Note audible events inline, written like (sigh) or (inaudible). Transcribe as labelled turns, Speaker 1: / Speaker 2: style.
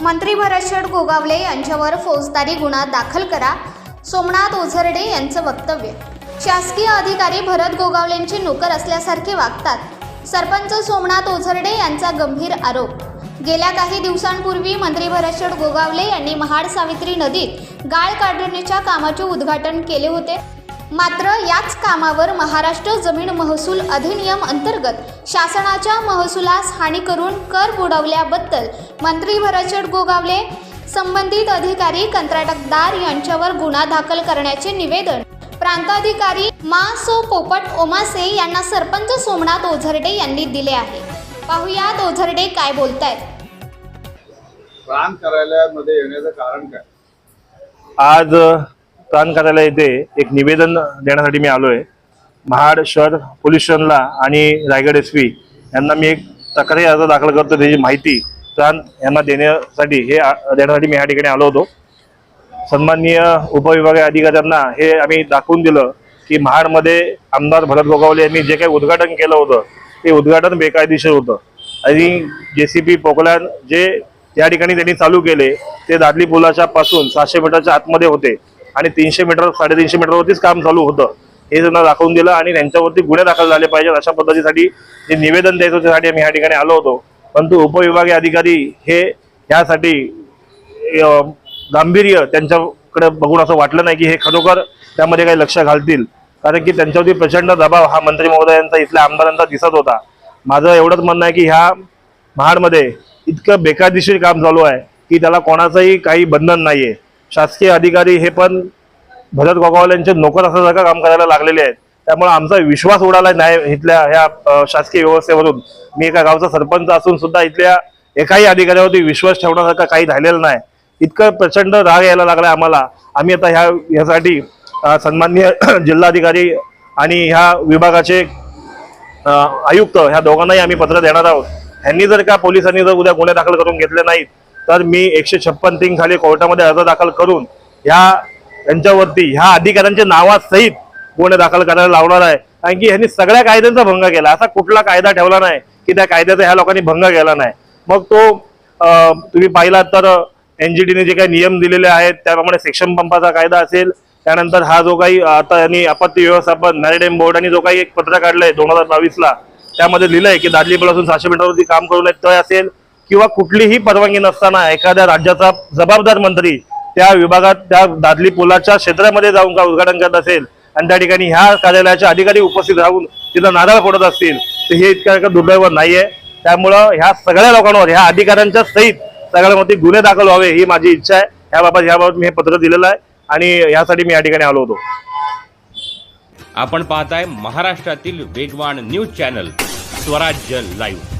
Speaker 1: मंत्री भरतशेठ गोगावले यांच्यावर फौजदारी गुन्हा दाखल करा. सोमनाथ ओझरडे यांचं वक्तव्य. शासकीय अधिकारी भरत गोगावलेंचे नोकर असल्यासारखे वागतात. सरपंच सोमनाथ ओझरडे यांचा गंभीर आरोप. गेल्या काही दिवसांपूर्वी मंत्री भरतशेठ गोगावले यांनी महाड सावित्री नदीत गाळ काढणीच्या कामाचे उद्घाटन केले होते. मात्र याच कामावर महाराष्ट्र जमीन महसूल अधिनियम अंतर्गत शासनाच्या महसुलास हानी करून कर बुडवल्याबद्दल मंत्री भरतशेठ गोगावले संबंधित अधिकारी कंत्राटदार यांच्यावर गुन्हा दाखल करण्याचे निवेदन प्रांताधिकारी मा सो पोपट ओमासे यांना सरपंच सोमनाथ ओझरडे यांनी दिले आहे. पाहुयात ओझरडे काय बोलतायत.
Speaker 2: प्राण कार्यालयामध्ये येण्याचं कारण काय?
Speaker 3: आज प्राण कार्यालय येथे एक निवेदन देण्यासाठी मी आलो आहे महाड शहर पोलीस स्टेशनला आणि रायगड एस पी यांना मी एक तक्रारी अर्ज दाखल करतो. त्याची माहिती प्राण यांना देण्यासाठी हे आ- देण्यासाठी मी या ठिकाणी आलो होतो. सन्माननीय उपविभागीय अधिकाऱ्यांना हे आम्ही दाखवून दिलं की महाडमध्ये आमदार भरत गोगावले यांनी जे काही उद्घाटन केलं होतं ते उद्घाटन बेकायदेशीर होतं. आणि जे सी पी पोकलॅन जे या ठिकाणी त्यांनी चालू केले ते दादली पुलाच्या पासून सातशे मीटरच्या आतमध्ये होते. आणि तीनशे मीटर साडेतीनशे मीटरवरतीच काम चालू होतं. हे त्यांना दाखवून दिलं आणि त्यांच्यावरती गुन्हे दाखल झाले पाहिजेत अशा पद्धतीसाठी जे निवेदन द्यायचं त्यासाठी आम्ही ह्या ठिकाणी आलो होतो. परंतु उपविभागीय अधिकारी हे यासाठी गांभीर्य त्यांच्याकडे बघून असं वाटलं नाही की हे खरोखर त्यामध्ये काही लक्ष घालतील. कारण की त्यांच्यावरती प्रचंड दबाव हा मंत्री महोदयांचा इथल्या आमदारांचा दिसत होता. माझं एवढंच म्हणणं आहे की ह्या महाडमध्ये इतकं बेकायदेशीर काम चालू आहे की त्याला कोणाचंही काही बंधन नाही आहे शासकीय अधिकारी हे पण भरत गोगावले यांचे नोकर असल्यासारखं काम करायला लागलेले आहेत. त्यामुळे आमचा विश्वास उडाला नाही इथल्या ह्या शासकीय व्यवस्थेवरून मी एका गावचा सरपंच असून सुद्धा इथल्या एकाही अधिकाऱ्यावरती विश्वास ठेवण्यासारखं काही झालेलं नाही. इतकं प्रचंड राग यायला लागला आम्हाला. आम्ही आता ह्या ह्यासाठी अ, सन्माननीय (clears throat) जिल्हाधिकारी आणि ह्या विभागाचे आयुक्त ह्या दोघांनाही आम्ही पत्र देणार आहोत. ह्यांनी जर का पोलिसांनी जर उद्या गुन्हे दाखल करून घेतले नाहीत तर मी एकशे छप्पन तीन खाली कोर्टामध्ये अर्ज दाखल करून ह्या यांच्यावरती ह्या अधिकाऱ्यांच्या नावासहित गुन्हे दाखल करायला लावणार आहे. कारण की ह्यांनी सगळ्या कायद्यांचा भंग केला. असा कुठला कायदा ठेवला नाही की त्या कायद्याचा ह्या लोकांनी भंग केला नाही. मग तो तुम्ही पाहिलात तर एनजीडीने जे काही नियम दिलेले आहेत त्याप्रमाणे सेक्शन पंपाचा कायदा असेल. त्यानंतर हा जो काही आता यांनी आपत्ती व्यवस्थापन मॅरिटाईम आणि जो काही एक पत्र काढलंय दोन हजार बावीसला त्यामध्ये लिहिलंय की दादलीपासून सहाशे मीटरवरती काम करू नये तय असेल. किंवा कुठलीही परवानगी नसताना एखाद्या राज्याचा जबाबदार मंत्री त्या विभागात त्या दादली पुलाच्या क्षेत्रामध्ये जाऊन का उद्घाटन करत असेल आणि त्या ठिकाणी ह्या कार्यालयाचे अधिकारी उपस्थित राहून तिथं नारळ फोडत असतील तर हे इतकं इतकं नाही नाहीये. त्यामुळं ह्या सगळ्या लोकांवर ह्या अधिकाऱ्यांच्या सहित सगळ्यांवरती गुन्हे दाखल व्हावे ही माझी इच्छा आहे. याबाबत याबाबत मी हे पत्र दिलेलं आहे आणि यासाठी मी या ठिकाणी आलो होतो.
Speaker 4: आपण पाहताय महाराष्ट्रातील वेगवान न्यूज चॅनल स्वराज्य लाईव्ह.